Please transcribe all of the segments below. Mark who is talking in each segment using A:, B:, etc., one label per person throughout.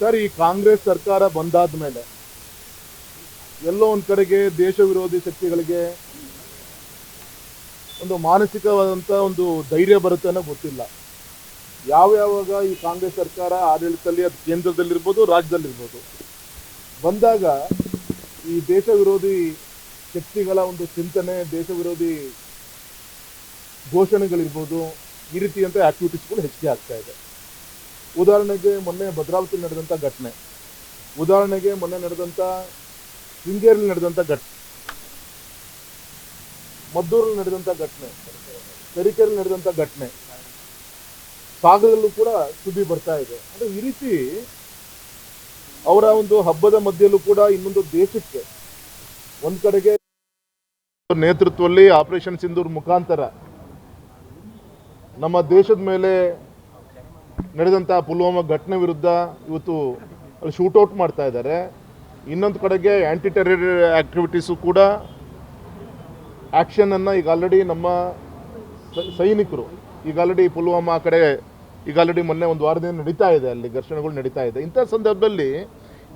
A: Sir ಈ ಕಾಂಗ್ರೆಸ್ ಸರ್ಕಾರ ಬಂದಾದ ಮೇಲೆ ಎಲ್ಲೋ ಒಂದ್ ಕಡೆಗೆ ದೇಶ ವಿರೋಧಿ ಶಕ್ತಿಗಳಿಗೆ ಒಂದು ಮಾನಸಿಕವಾದಂತ ಒಂದು ಧೈರ್ಯ ಬರುತ್ತೆ ಅನ್ನೋ ಗೊತ್ತಿಲ್ಲ. ಯಾವ ಯಾವಾಗ ಈ ಕಾಂಗ್ರೆಸ್ ಸರ್ಕಾರ ಆಡಳಿತದಲ್ಲಿ ಅದು ಕೇಂದ್ರದಲ್ಲಿರ್ಬೋದು, ರಾಜ್ಯದಲ್ಲಿರ್ಬೋದು. ಬಂದಾಗ ಈ ದೇಶ ವಿರೋಧಿ ಶಕ್ತಿಗಳ ಒಂದು ಚಿಂತನೆ, ದೇಶ ವಿರೋಧಿ ಘೋಷಣೆಗಳಿರ್ಬೋದು, ಈ ರೀತಿಯಂತ ಆಕ್ಟಿವಿಟೀಸ್ಗಳು ಹೆಚ್ಚಿಗೆ ಆಗ್ತಾ ಇದೆ. ಉದಾಹರಣೆಗೆ ಮೊನ್ನೆ ಭದ್ರಾವತಿ ನಡೆದಂಥ ಘಟನೆ. ಉದಾಹರಣೆಗೆ ಮೊನ್ನೆ ನಡೆದಂಥ ಶೃಂಗೇರಿಯಲ್ಲಿ ನಡೆದಂಥ ಘಟನೆ ಮದ್ದೂರಲ್ಲಿ ನಡೆದಂಥ ಘಟನೆ ತರೀಕೆರೆಯಲ್ಲಿ ನಡೆದಂಥ ಘಟನೆ. ಸಾಗರದಲ್ಲೂ ಕೂಡ ಸುದ್ದಿ ಬರ್ತಾ ಇದೆ. ಅಂದ್ರೆ ಈ ರೀತಿ ಅವರ ಒಂದು ಹಬ್ಬದ ಮಧ್ಯೆಯಲ್ಲೂ ಕೂಡ ಇನ್ನೊಂದು ದೇಶಕ್ಕೆ ಒಂದು ಕಡೆಗೆ ನೇತೃತ್ವದಲ್ಲಿ ಆಪರೇಷನ್ ಸಿಂಧೂರ್ ಮುಖಾಂತರ ನಮ್ಮ ದೇಶದ ಮೇಲೆ ನಡೆದಂಥ ಪುಲ್ವಾಮಾ ಘಟನೆ ವಿರುದ್ಧ ಇವತ್ತು ಶೂಟೌಟ್ ಮಾಡ್ತಾ ಇದ್ದಾರೆ. ಇನ್ನೊಂದು ಕಡೆಗೆ ಆ್ಯಂಟಿ ಟೆರರ್ ಆ್ಯಕ್ಟಿವಿಟೀಸು ಕೂಡ ಆ್ಯಕ್ಷನನ್ನು ಈಗ ಆಲ್ರೆಡಿ ನಮ್ಮ ಸೈನಿಕರು, ಈಗ ಆಲ್ರೆಡಿ ಪುಲ್ವಾಮಾ ಕಡೆ ಈಗ ಆಲ್ರೆಡಿ ಮೊನ್ನೆ ಒಂದು ವಾರದಿಂದ ನಡೀತಾ ಇದೆ, ಅಲ್ಲಿ ಘರ್ಷಣೆಗಳು ನಡೀತಾ ಇದೆ. ಇಂಥ ಸಂದರ್ಭದಲ್ಲಿ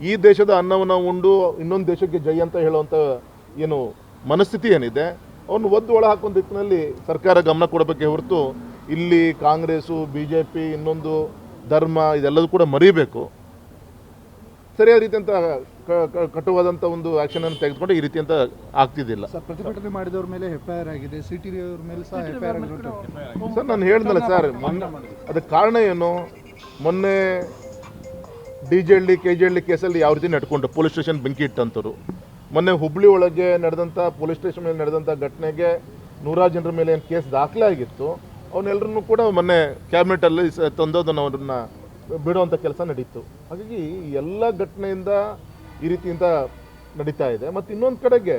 A: ಈ ದೇಶದ ಅನ್ನವನ್ನು ಉಂಡು ಇನ್ನೊಂದು ದೇಶಕ್ಕೆ ಜೈ ಅಂತ ಹೇಳುವಂಥ ಏನು ಮನಸ್ಥಿತಿ ಏನಿದೆ, ಅವನು ಒದ್ದು ಒಳ ಹಾಕೋ ದಿಕ್ಕಿನಲ್ಲಿ ಸರ್ಕಾರ ಗಮನ ಕೊಡಬೇಕೆ ಹೊರತು ಇಲ್ಲಿ ಕಾಂಗ್ರೆಸ್ಸು ಬಿ ಜೆ ಪಿ ಇನ್ನೊಂದು ಧರ್ಮ ಇದೆಲ್ಲದೂ ಕೂಡ ಮರಿಬೇಕು. ಸರಿಯಾದ ರೀತಿ ಅಂತ ಕ- ಕಟುವಾದಂಥ ಒಂದು ಆ್ಯಕ್ಷನನ್ನು ತೆಗೆದುಕೊಂಡು ಈ ರೀತಿ ಅಂತ ಆಗ್ತಿದ್ದಿಲ್ಲ.
B: ಸರ್ ಪ್ರತಿಭಟನೆ ಮಾಡಿದವ್ರ ಮೇಲೆ ಎಫ್ ಐ ಆರ್ ಆಗಿದೆ. ಸಿ ಟಿ ಅವ್ರ ಮೇಲೆ ಸಹ ಎಫ್ ಐ ಆರ್
A: ಸರ್ ನಾನು ಹೇಳ್ದಲ್ಲ ಸರ್ ಮೊನ್ನೆ ಅದಕ್ಕೆ ಕಾರಣ ಏನು? ಮೊನ್ನೆ D J Halli K J Halli ಕೇಸಲ್ಲಿ ಯಾವ ರೀತಿ ನಡ್ಕೊಂಡು ಪೊಲೀಸ್ ಸ್ಟೇಷನ್ ಬೆಂಕಿ ಇಟ್ಟಂತರು ಮೊನ್ನೆ ಹುಬ್ಳಿ ಒಳಗೆ ನಡೆದಂಥ ಪೊಲೀಸ್ ಸ್ಟೇಷನ್ ಮೇಲೆ ನಡೆದಂಥ ಘಟನೆಗೆ ನೂರಾರು ಜನರ ಮೇಲೆ ಏನು ಕೇಸ್ ದಾಖಲೆ ಆಗಿತ್ತು ಅವನ್ನೆಲ್ಲರನ್ನೂ ಕೂಡ ಮೊನ್ನೆ ಕ್ಯಾಬಿನೆಟಲ್ಲಿ ತಂದೋದನ್ನು ಅವರನ್ನ ಬಿಡುವಂಥ ಕೆಲಸ ನಡೀತು. ಹಾಗಾಗಿ ಎಲ್ಲ ಘಟನೆಯಿಂದ ಈ ರೀತಿಯಿಂದ ನಡೀತಾ ಇದೆ. ಮತ್ತು ಇನ್ನೊಂದು ಕಡೆಗೆ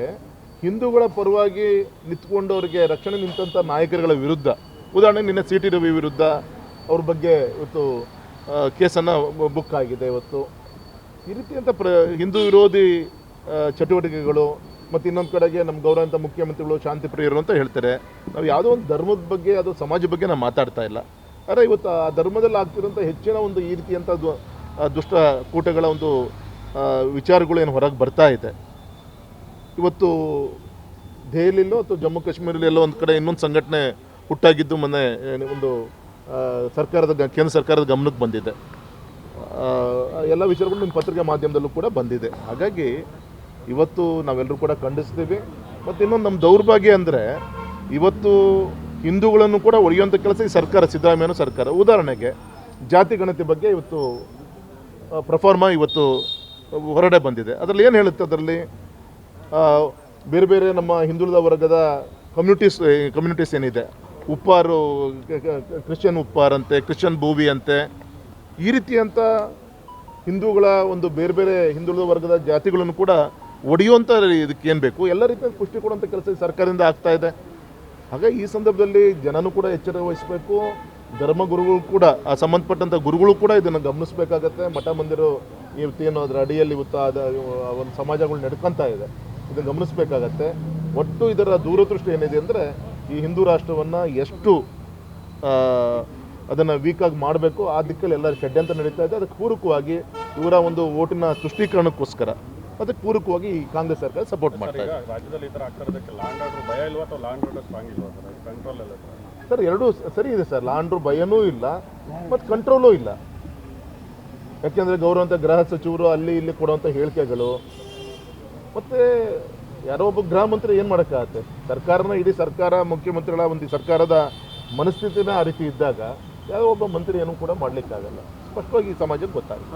A: ಹಿಂದೂಗಳ ಪರವಾಗಿ ನಿಂತ್ಕೊಂಡವರಿಗೆ ರಕ್ಷಣೆ ನಿಂತಂಥ ನಾಯಕರುಗಳ ವಿರುದ್ಧ ಉದಾಹರಣೆ ನಿನ್ನೆ ಸಿ ಟಿ ರವಿ ವಿರುದ್ಧ ಅವ್ರ ಬಗ್ಗೆ ಇವತ್ತು ಕೇಸನ್ನು ಬುಕ್ ಆಗಿದೆ ಇವತ್ತು. ಈ ರೀತಿಯಂಥ ಪ್ರ, ಹಿಂದೂ ವಿರೋಧಿ ಚಟುವಟಿಕೆಗಳು ಮತ್ತು ಇನ್ನೊಂದು ಕಡೆಗೆ ನಮ್ಮ ಗೌರವಂತ ಮುಖ್ಯಮಂತ್ರಿಗಳು ಶಾಂತಿ ಪ್ರಿಯರು ಅಂತ ಹೇಳ್ತಾರೆ. ನಾವು ಯಾವುದೋ ಒಂದು ಧರ್ಮದ ಬಗ್ಗೆ ಅದು ಸಮಾಜ ಬಗ್ಗೆ ನಾವು ಮಾತಾಡ್ತಾ ಇಲ್ಲ. ಆದರೆ ಇವತ್ತು ಆ ಧರ್ಮದಲ್ಲಿ ಆಗ್ತಿರೋಂಥ ಹೆಚ್ಚಿನ ಒಂದು ಈ ರೀತಿಯಂಥ ದುಷ್ಟ ಕೂಟಗಳ ಒಂದು ವಿಚಾರಗಳು ಏನು ಹೊರಗೆ ಬರ್ತಾ ಇದೆ. ಇವತ್ತು ದೆಹಲಿಯಲ್ಲೋ ಅಥವಾ ಜಮ್ಮು ಕಾಶ್ಮೀರಲ್ಲಿ ಎಲ್ಲೋ ಒಂದು ಕಡೆ ಇನ್ನೊಂದು ಸಂಘಟನೆ ಹುಟ್ಟಾಗಿದ್ದು ಮೊನ್ನೆ ಒಂದು ಸರ್ಕಾರದ ಕೇಂದ್ರ ಸರ್ಕಾರದ ಗಮನಕ್ಕೆ ಬಂದಿದೆ. ಎಲ್ಲ ವಿಚಾರಗಳು ನಿಮ್ಮ ಪತ್ರಿಕಾ ಮಾಧ್ಯಮದಲ್ಲೂ ಕೂಡ ಬಂದಿದೆ. ಹಾಗಾಗಿ ಇವತ್ತು ನಾವೆಲ್ಲರೂ ಕೂಡ ಖಂಡಿಸ್ತೀವಿ. ಮತ್ತು ಇನ್ನೊಂದು ನಮ್ಮ ದೌರ್ಭಾಗ್ಯ ಅಂದರೆ ಇವತ್ತು ಹಿಂದೂಗಳನ್ನು ಕೂಡ ಒಡೆಯುವಂಥ ಕೆಲಸ ಈ ಸರ್ಕಾರ, ಸಿದ್ದರಾಮಯ್ಯನ ಸರ್ಕಾರ. ಉದಾಹರಣೆಗೆ ಜಾತಿ ಗಣತಿ ಬಗ್ಗೆ ಇವತ್ತು ಪ್ರಫಾರ್ಮ ಇವತ್ತು ಹೊರಡೆ ಬಂದಿದೆ. ಅದರಲ್ಲಿ ಏನು ಹೇಳುತ್ತೆ ಅದರಲ್ಲಿ? ಬೇರೆ ಬೇರೆ ನಮ್ಮ ಹಿಂದುಳಿದ ವರ್ಗದ ಕಮ್ಯುನಿಟೀಸ್ ಕಮ್ಯುನಿಟೀಸ್ ಏನಿದೆ? ಉಪ್ಪಾರು ಕ್ರಿಶ್ಚಿಯನ್ ಉಪ್ಪಾರ್ ಅಂತೆ, ಕ್ರಿಶ್ಚಿಯನ್ ಭೂವಿ ಅಂತೆ. ಈ ರೀತಿಯಂಥ ಹಿಂದೂಗಳ ಒಂದು ಬೇರೆ ಬೇರೆ ಹಿಂದುಳಿದ ವರ್ಗದ ಜಾತಿಗಳನ್ನು ಕೂಡ ಒಡೆಯುವಂಥ ಇದಕ್ಕೆ ಏನು ಬೇಕು? ಎಲ್ಲ ರೀತಿಯ ಪುಷ್ಟಿ ಕೊಡುವಂಥ ಕೆಲಸ ಸರ್ಕಾರದಿಂದ ಆಗ್ತಾ ಇದೆ. ಹಾಗಾಗಿ ಈ ಸಂದರ್ಭದಲ್ಲಿ ಜನನು ಕೂಡ ಎಚ್ಚರ ವಹಿಸಬೇಕು. ಧರ್ಮಗುರುಗಳು ಕೂಡ, ಆ ಸಂಬಂಧಪಟ್ಟಂಥ ಗುರುಗಳು ಕೂಡ ಇದನ್ನು ಗಮನಿಸಬೇಕಾಗತ್ತೆ. ಮಠ ಮಂದಿರ ಇವತ್ತೇನು ಅದರ ಅಡಿಯಲ್ಲಿ ಇವತ್ತು ಅದ ಒಂದು ಸಮಾಜಗಳು ನಡ್ಕೊತಾ ಇದೆ. ಇದನ್ನು ಗಮನಿಸಬೇಕಾಗತ್ತೆ. ಒಟ್ಟು ಇದರ ದೂರದೃಷ್ಟಿ ಏನಿದೆ ಅಂದರೆ, ಈ ಹಿಂದೂ ರಾಷ್ಟ್ರವನ್ನು ಎಷ್ಟು ಅದನ್ನು ವೀಕಾಗಿ ಮಾಡಬೇಕು, ಆ ದಿಕ್ಕಲ್ಲಿ ಎಲ್ಲ ಷಡ್ಯಂತ್ರ ನಡೀತಾ ಇದೆ. ಅದಕ್ಕೆ ಪೂರಕವಾಗಿ ಇವರ ಒಂದು ಓಟಿನ ತುಷ್ಟೀಕರಣಕ್ಕೋಸ್ಕರ. ಅದಕ್ಕೆ ಪೂರಕವಾಗಿ ಕಾಂಗ್ರೆಸ್ ಸರ್ಕಾರ ಸಪೋರ್ಟ್ ಮಾಡ್ತಾ ಇದೆ.
C: ರಾಜ್ಯದಲ್ಲಿ ಈ ಥರ ಆಗ್ತಾ ಇರೋದಕ್ಕೆ ಲ್ಯಾಂಡ್ ಆರ್ಡರ್ ಭಯ ಇಲ್ವಾ ಅಥವಾ ಲ್ಯಾಂಡ್ ಆರ್ಡರ್ ಸ್ಟ್ರಾಂಗ್ ಇಲ್ವಾ ಸರ್? ಕಂಟ್ರೋಲ್ ಎಲ್ಲ ಸರ್.
A: ಸರ್ ಎರಡೂ ಸರಿ ಇದೆ ಸರ್. ಲಾಂಡ್ರು ಭಯನೂ ಇಲ್ಲ ಮತ್ತು ಕಂಟ್ರೋಲೂ ಇಲ್ಲ. ಯಾಕೆಂದರೆ ಗೌರವಂತ ಗೃಹ ಸಚಿವರು ಅಲ್ಲಿ ಇಲ್ಲಿ ಕೊಡುವಂಥ ಹೇಳಿಕೆಗಳು ಮತ್ತು ಯಾರೋ ಒಬ್ಬ ಗೃಹ ಮಂತ್ರಿ ಏನು ಮಾಡೋಕ್ಕಾಗತ್ತೆ? ಸರ್ಕಾರನ ಇಡೀ ಸರ್ಕಾರ ಮುಖ್ಯಮಂತ್ರಿಗಳ ಒಂದು ಸರ್ಕಾರದ ಮನಸ್ಥಿತಿನ ಆ ರೀತಿ ಇದ್ದಾಗ ಯಾವ ಒಬ್ಬ ಮಂತ್ರಿ ಏನೂ ಕೂಡ ಮಾಡಲಿಕ್ಕಾಗಲ್ಲ. ಸ್ಪಷ್ಟವಾಗಿ ಈ ಸಮಾಜಕ್ಕೆ ಗೊತ್ತಾಗುತ್ತೆ.